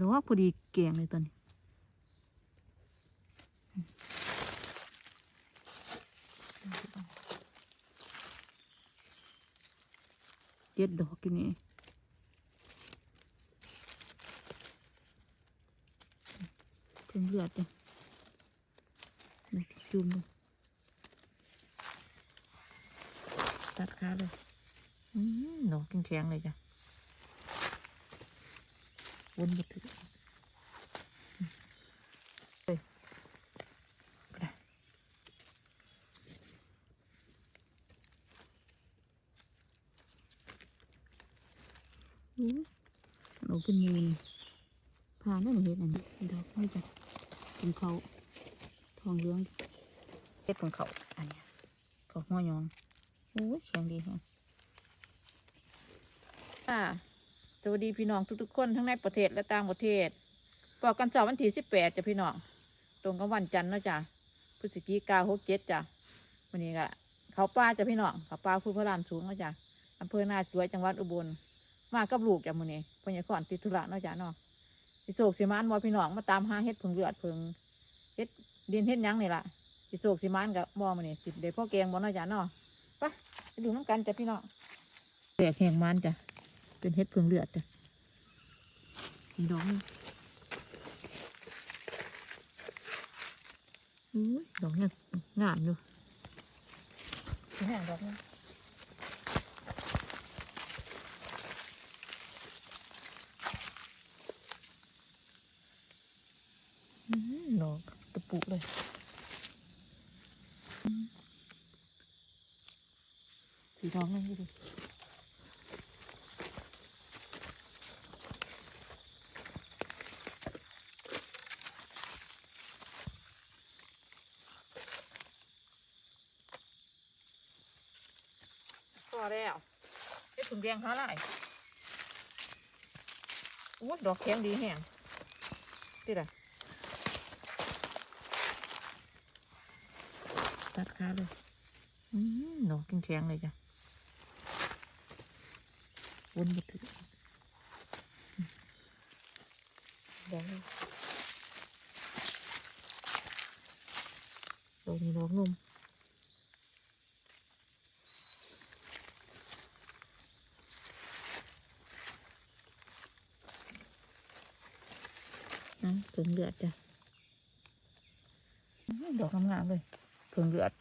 ดอกพอดีแกงเลยตอนนี้เจ็ดดอกอยู่นี่เพิ่งเลือดจ้ะนี่จุ่มเลยตัดขาเลยอืมดอกแข็งๆเลยจ้ะ วนมาถึงเฮ้ยไปอู้เราเป็นมูลพาได้มาเห็ดอันนี้ดอกไม่จ้ะเป็นเขาทองเหลืองเห็ดของเขาอันเนี้ยเขาหัวยองโอ้ยแข็งดีฮะอ่า สวัสดีพี่น้องทุกๆคนทั้งในประเทศและต่างประเทศบอกกันสาร์วันที่สิบแปดจ้ะพี่น้อง ตรงกับวันจันทร์เนาะจ้ะพฤศจิกาหกเจ็ดจ้ะวันนี้ก็เขาป้าจ้ะพี่น้องเขาป้าพูดพระรานสูงเนาะจ้ะอำเภอนาจวยจังหวัดอุบล มากับลูกจ้ะมื้อนี้เพิ่นอยากขอนติดธุระเนาะจ้ะเนาะสิโศกสิมานบ่พี่น้องมาตามหาเฮ็ดผึ่งเลือดผึ่งเฮ็ดดินเฮ็ดหยังนี่ล่ะสิโศกสิมานกับบ่มื้อนี้สิได้พ่อแกงบ่เนาะจ้ะเนาะไปไปดูน้ำกันจ้ะพี่น้องแตกแหงมันจ้ะ เป็นเฮ็ดผึ่งเลือดจ้ะอีดอกนี่อุ้ยดอกเนี่ยงามอยู่สิหาดอกนี่อืมดอกตะปุเลยอืมสีทองนั่นดิพอแล้ว ถุงแดงเท่าไหร่อู้ดอกแข็งดีแห้งติดอะตัดขาเลยอืมดอกแข็งเลยจ้ะวนมาถึงดอกนี้ดอกนี้ดอกนม เพิ่งเลือดจ้ะดอกงามๆเลยเพิ่งเลือด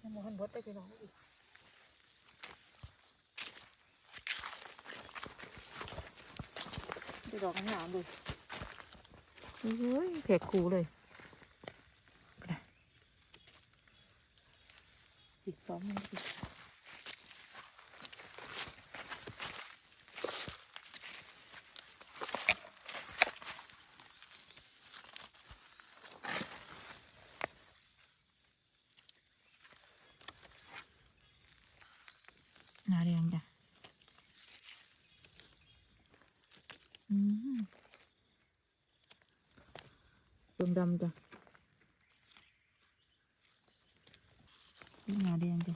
ยังบ่ทันบดได้พี่น้องอีกดอกงามดูโอ้ยแผกคูเลยอีกสองมันอีกหนาเรียงจ้ะอืมดำจ้ะนี่หนาแดงจ้ะ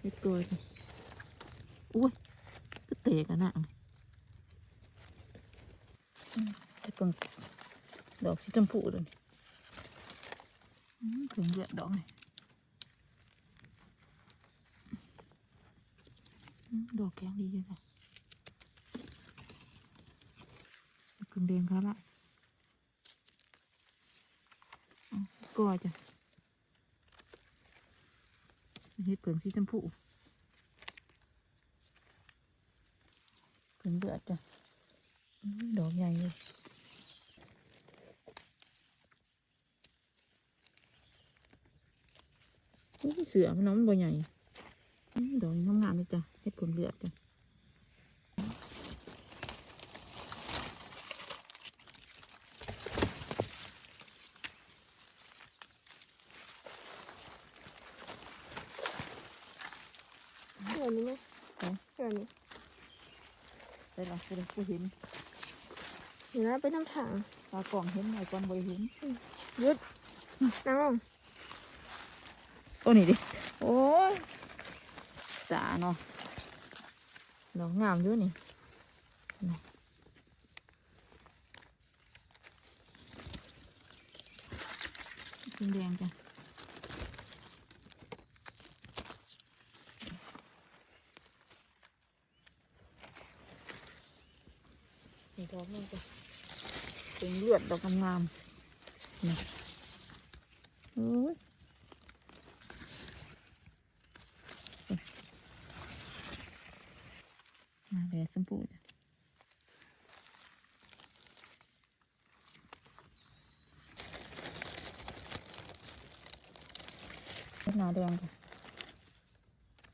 เล็กตัวจ้ะอุ้ยก็เตะกันหนะอืมไอ้เพิ่งดอกสีชมพูเลยนี่อืมถึงเลือดดอกนี่ดอกแข็งดีเลยค่ะกึ่งแดงค่ะละ อ๋อจ้ะเฮ็ดเปลืองสีชมพูเปลืองเลือดจ้ะดอกใหญ่เลยเสือมันน้องมันบ่ใหญ่อืมดอกงามๆเลยจ้ะเฮ็ดผลเลือดจ้ะ เดี๋ยวนี้ไหมเดี๋ยวนี้ ไปละไปละกูเห็นเดี๋ยวนะไปน้ำถังตากล่องเห็นไอ้ก่อนบ่ได้เห็นหยุดนั่งลงโอ้นี่ดิ โอ้ยสาเนาะดอกงามอยู่นี่นะสีแดงจ้ะนี่ดอกนี่จ้ะ เป็นเลือดดอกงามๆนี่โอ้ยมาแดดชมพูจ้ะเป็นหนาแดงจ้ะ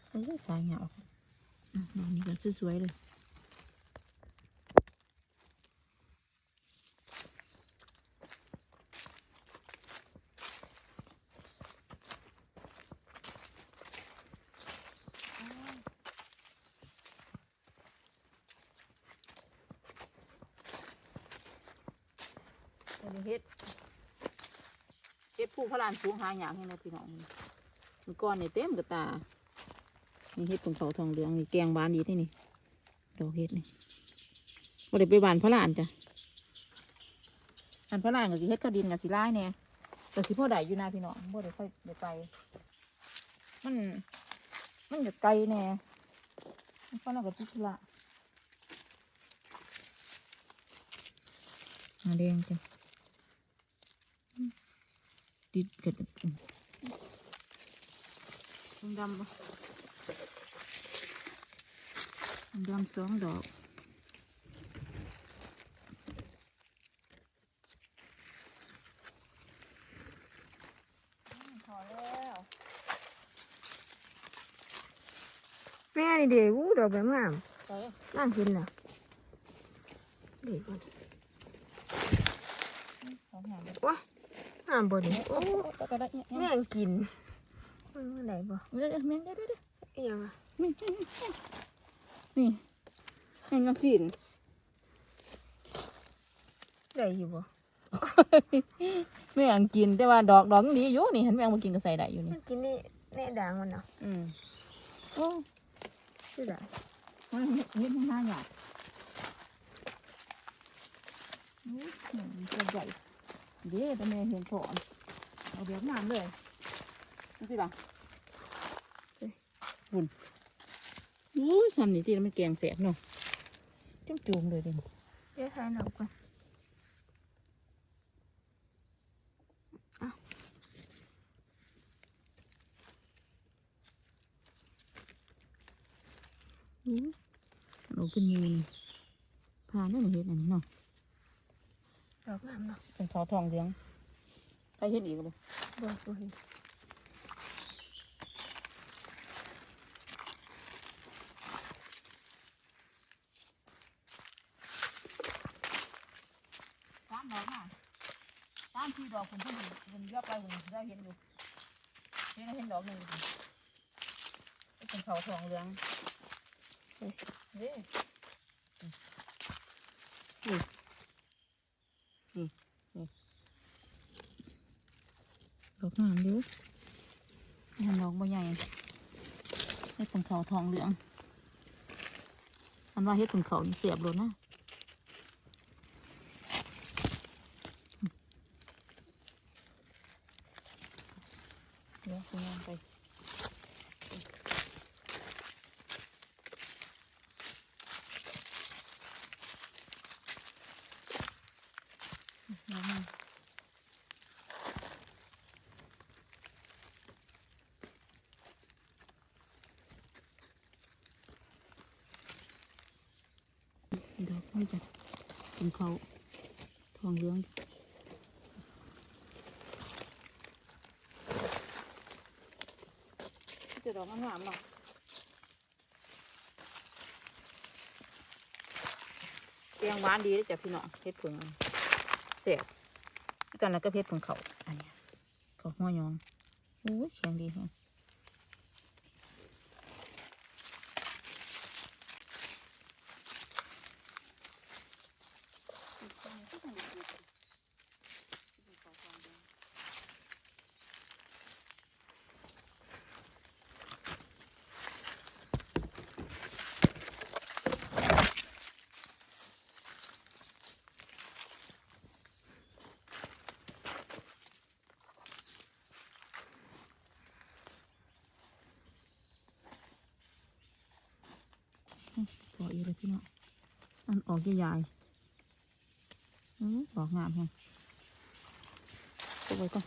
เอ้ยสายเหงาอะดอกนี้ก็สวยๆเลยอันนี้เฮ็ดเฮ็ดผู้พระลานสูงหาอยางให้นะพี่น้องมันก้อนนี่เต็มกระตา นี่เฮ็ดของเขาทองเหลืองนี่แกงบานดีที่นี่ดอกเฮ็ดนี่บ่ได้ไปบานพระลานจ้ะอันพระลานกับสิเฮ็ดข้าวดินกับสิร้ายแน่แต่สิพ่อได้อยู่นะพี่น้องบ่ได้ค่อยได้ไป มัน มันจะไกลแน่มันก็น่ากับติดธุระมาแดงจ้ะ ติดกันอืมดำๆปะดำสองดอกพอแล้วแม่นี่เดี๋ยวอู้ดอกแบบงามไปนั่งกินล่ะเดี๋ยวก่อนสองอย่างเลยว้า ห้ามบ่ดิโอ้โอ้ก็ได้เนี่ยแม่งกินมันเมื่อไหร่บ่เดี๋ยวเดี๋ยวแมงเดี๋ยวเดี๋ยวเดี๋ยวเอียงอะแมงนี่แมงกังสินได้อยู่บ่แมงกินแต่ว่าดอกดอกนี้อยู่นี่เห็นแมงมากินก็ใส่ได้อยู่มันี่นกินนี่แน่ด่างมันเนาะอืมโอ้ชื่อได้มันเห็ดเห็ดห้าอย่างโอ้ยหนึ่งตัวใหญ่ เดี๋ยวแต่แม่เห็นถอนเอาเดี๋ยวน้ำเลยดูสิล่ะบุญอู้ยทำนี่ที่มันแกงแสบเนาะจุ่มจุ่มเลยดิเดี๋ยวทายหนอกก่อน อู้เอาขึ้นยืนพาได้หนึ่งเห็ดอันนี้เนาะ ดอกงามเนาะ เป็นขาว ทองเหลืองไปเห็ดอีกบ่บ่บ่เห็นสามดอกน่ะสามสี่ดอกผมเพิ่งมันยกไปผมได้เห็นอยู่เห็นเห็นดอกหนึ่งเป็นขาวทองเหลืองเฮ้ยเด้นี่นี่นี่ดอกงามดูเห็นดอกบ่ใหญ่เฮ็ดเป็นขาว ทองเหลือง อันว่าเฮ็ดขุนเขาเสียบเลยนะเดี๋ยวคุณย่างไปเดี๋ยวมาดอกไม่จะเป็นเขาทองเหลือง จะดอกงามๆเนาะแกงหวานดีเลยจ้ะพี่น้องเพชรผึ่งเสียบกันแล้วก็เพชรผึ่งเขาอันนี้เขาหัวยองโอ้ยแข็งดีแฮะ ปล่ อยเลยพี่เนาะอันออกใหญ่ๆอือดอกงามแฮงตัวไว้ก่อน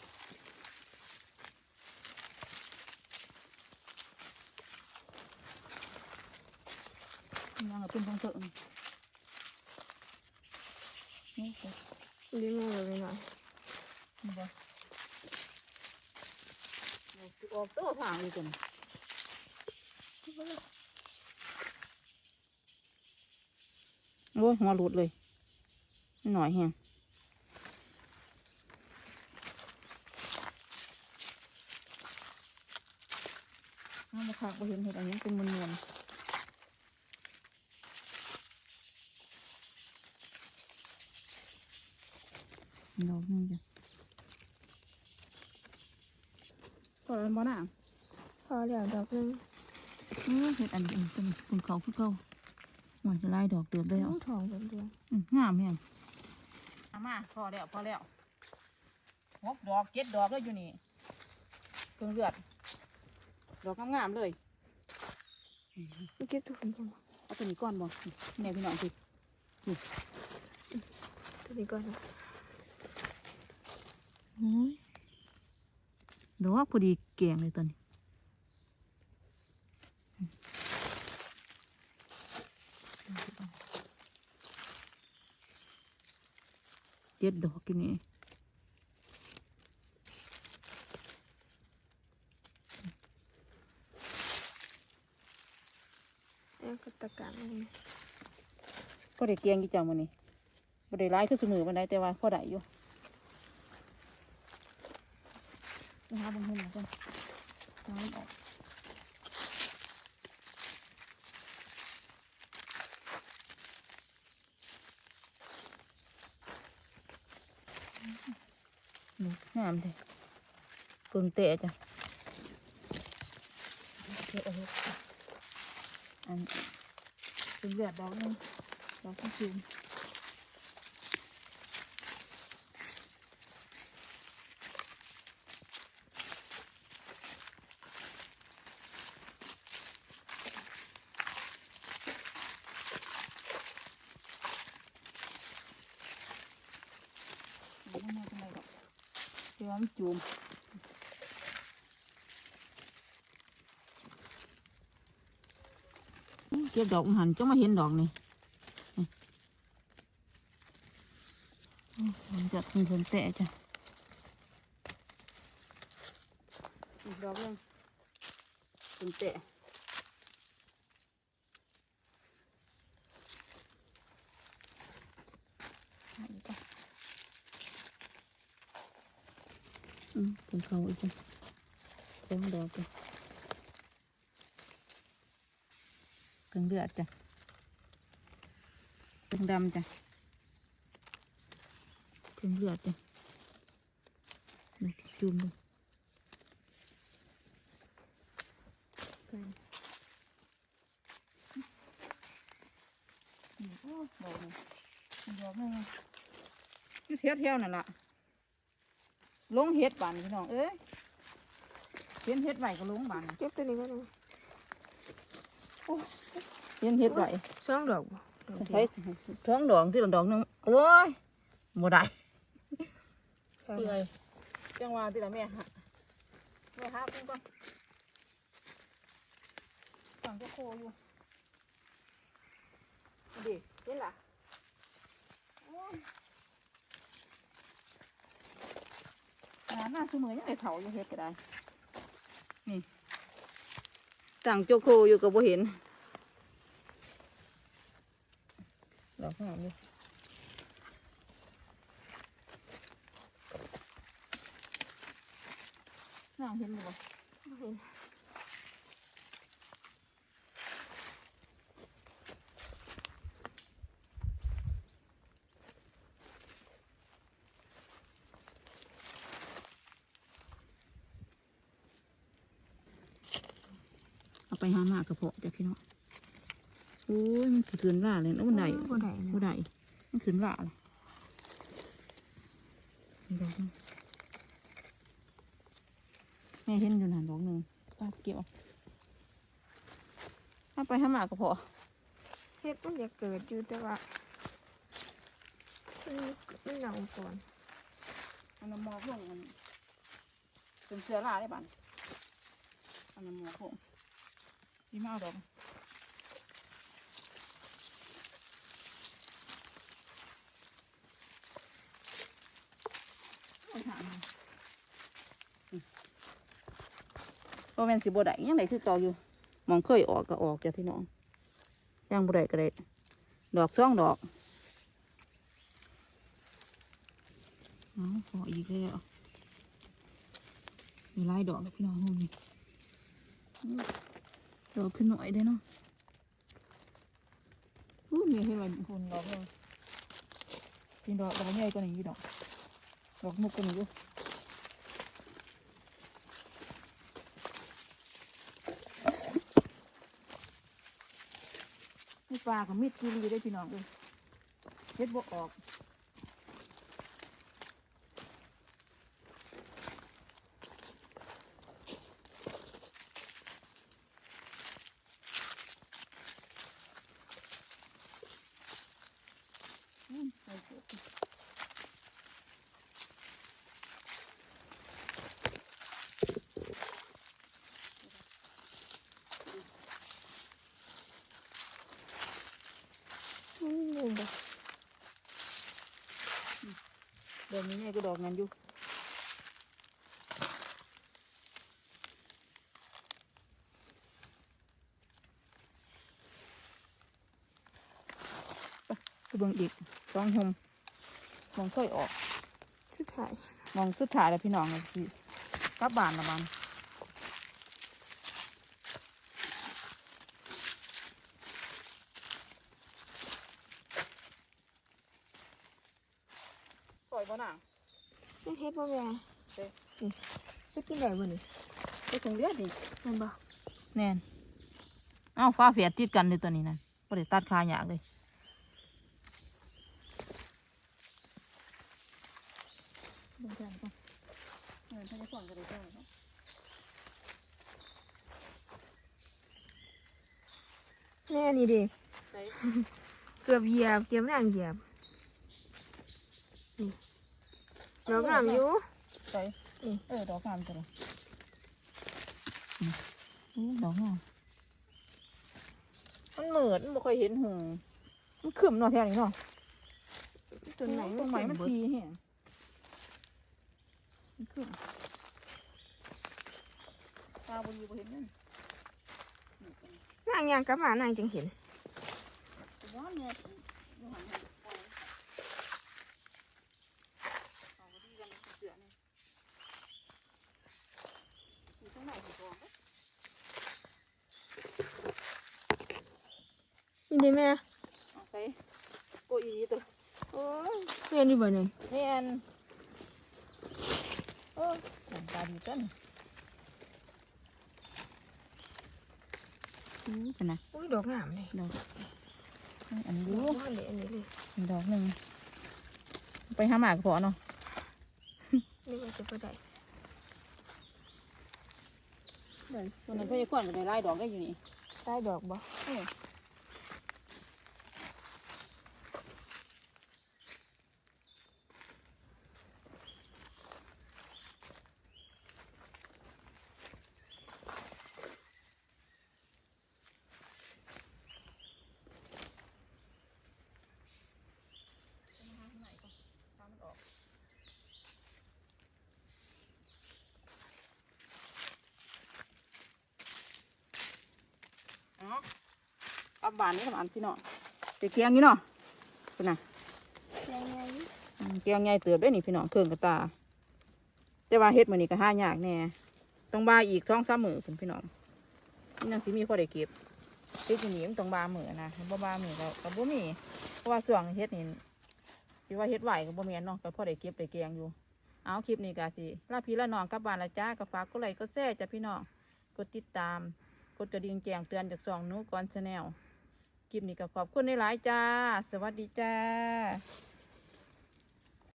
ยังเอาเป็นทางเถอะนี่นี่เดี๋ยวดีมากเลยหน่อยนี่บ่ออกตัวผางอีกตัวนี่ โอ้ยหัวหลุดเลย หน่อยแฮงน้ำมะขามก็เห็นเห็ดอันนี้เป็นมวนๆดอกนึงจ้ะตัวอะไรบ้าน่ะพอแล้วดอกหนึงเออเห็ดอันนี้เป็นเป็นเขาคือเก่า หวานจะไล่ดอกเดือดเลยต้อะองทองเป็นเดือนอืมงามแฮงเอามาพอแล้วพอแล้วหกดอกเจ็ดดอกเลยอยู่นี่เครื่องเลือด ดอกงามๆเลยไม่เก็บทุกคนก่อนเอาตัวนี้ก่อนบ่เนี่ยพี่น้องสิตัวนี้ก่อนนะโอ้ยดอกพอดีแกงเลยตอนนี้ เจ็ดดอกกินนี่แล้วก็ตะการลงนี่พอได้เกียงกี่จังมันนี่พอได้ร้ายคือสมือมันได้แต่ว่าพอได้อยู่ไปหาบางหุ่นมาจ้ะน้ำออกนี่งามเลยเพิ่งเตะจ้ะเตะเอาลูกอันเป็นเลือดดอกหนึงดอกที่สูงไม่ไม่เป็นไรหรอก เดี๋ยวมันจูมอื้อเก็บดอกหันจ้ามา เห็นดอกนี่นี่อื้อมันจะเป็นคนแตะจ้ะอีกดอกหนึงเป็นแตะเอาอีกจ้ะอืมเป็นเขาอีกจ้ะสองดอกจ้ะเครื่องเลือดจ้ะเครื่องดำจ้ะเครื่องเลือดจ้ะนี่จุ่มเลยกันนี่โอ้ดอกนี่ดอกนี่อยู่เที่ยวๆนั่นล่ะ ลงเฮ็ดบานพี่น้องเอ้ยเห็นเฮ็ดไหวก็ลงบานเก็บตัวนี้ก่อนนะเห็นเฮ็ดไหวสองดอกบ่ดอกใช้เดียวท้องดอกที่ละดอกหนึงโอ้ยบ่ได้ใช่เปื่อยจังหวะที่ละแม่ฮะแม่ฮะเพิ่นก่อนฝั่งเจะโคอยู่เอาดิเห็นล่ะ โอ้ยหาหน้าคือมือยังได้เถาอยู่เฮ็ดก็ได้ นี่ต่างโจโคอยู่กับบ่เห็นดอกงามเลยงามเห็นบ่บ่เห็น เอาไป หามากระเพาะจ้ะพี่น้องโอ้ยมันสิขึ้นล่าเลยนะมันได้บ่ได้บ่นะได้มันขึ้นล่าเลยนี่ดอกหนึ่งแม่เห็นอยู่นานดอกหนึ่งป้าเกี่ยวเอาไปหามากระเพาะเฮ็ดมันอยากเกิดอยู่แต่ว่ามันมันเหนาก่อนอันนั้นหมอกลงมันเป็นเสือราได้บ้านอันนั้นหมอกลง พี่มาเอาดอกเอาถามมาอืมเพราะแม่นสิบ่ได้ยังไงคือเก่าอยู่หมองเคยออกก็ออกจ้ะพี่น้องยังบ่ได้ก็ได้ ดอกสองดอกอ๋อพออีกแล้วมีหลายดอกแล้วพี่น้องนี่อืม ดอกขึ้นหน่อยได้เนาะอู้มีให้มันคุณดอกเลยกินดอกดอกใหญ่กว่านี้อยู่ดอกดอกมุกกว่านี้อยู่มีปลากับมีดกินอยู่ได้พี่น้องเลยเฮ็ดบ่ออก อืมใส่เกลือ อืมนี่บ่ ดอกนี้ไงก็ดอกนั้นอยู่ไปเบิ่งอีกสองหมมองค่อยออกสุดท้ายมองสุดท้ายแล้วพี่น้องเลยสิกลับบ้านละบ้านปล่อยบ่น่ะ มันเฮ็ดบ่แม่เด้นี่ไปกินได้บ่นี่ไปถึงเลือดดิแม่นบ่แน่นเอ้าฟ้าเฟียดติดกันเลยตัวนี้นะบ่ได้ตัดขาอยากเลยเบิ่งกันก่อนเงินท่านจะส่งก็ได้เท่าไหร่เนาะแม่นี่ดิใส่เกือบเหยียบเกือบนางเหยียบนี่ ดอกงามอยู่ใส่เออดอกงามจังเลยอืมอู้ดอกงามมันเหมือนมันบ่ค่อยเห็นหงมันขึ้นเนาะแถวนี้เนาะต้นไหนต้นไม้มันเบิดทีแฮงมันขึ้นตาบ่อยู่บ่เห็นนั่นนี่เป็นนางยางกลับมานางจึงเห็นว่าเนี่ยอยู่หันหันปล่อยเอาไปดีกันเสือนี่อยู่ข้างในหัวกองเด้อ นี่ดิแม่ เอาไปโกอีตัว โอ้ยแม่นี่บ่นี่ แม่นโอ้หน้าตาดีจังอือเป็นนะ อุ้ย ดอกงามเลยดอกอันนี้ดดูอกงามเลยอันนี้เลยดอกหนึ่งไปหาหมากพอเนาะนี่ว่าจะบ่ได้ตัวนั้นเพื่อนขวัญก็ได้ไล่ดอกได้อยู่นี่ได้ดอกบ่ อออ๋อกลับบ้านนี่กับอันพี่เนาะเด็กเกียงนี่เนาะเป็นน่ะยังไงอืมเกียงใหญ่เติบได้นี่พี่น้องเครื่องกระตาแต่ว่าเฮ็ดมื้อนี้ก็หายากแน่ต้องบาอีก2 3มื้อพุ่นพี่น้องนี่นังสิมีพอได้เก็บเฮ็ดอยู่นี่มันต้องบามื้อนะบ่บามื้อก็ก็บ่มีเพราะว่าช่วงเฮ็ดนี่สิว่าเฮ็ดไหวก็บ่แม่นเนาะก็พอได้เก็บได้แกงอยู่เอาคลิปนี้ก็สิลาพี่ละน้องกลับบ้านละจ้าก็ฝากกดไลค์กดแชร์จ้ะพี่น้องกดติดตามก ดกระดิ่งแจ้งเตือนจากสองนูก่อนชนแนลคลิปนี้ก็ขอบคุณในหลายจ้า สวัสดีจ้า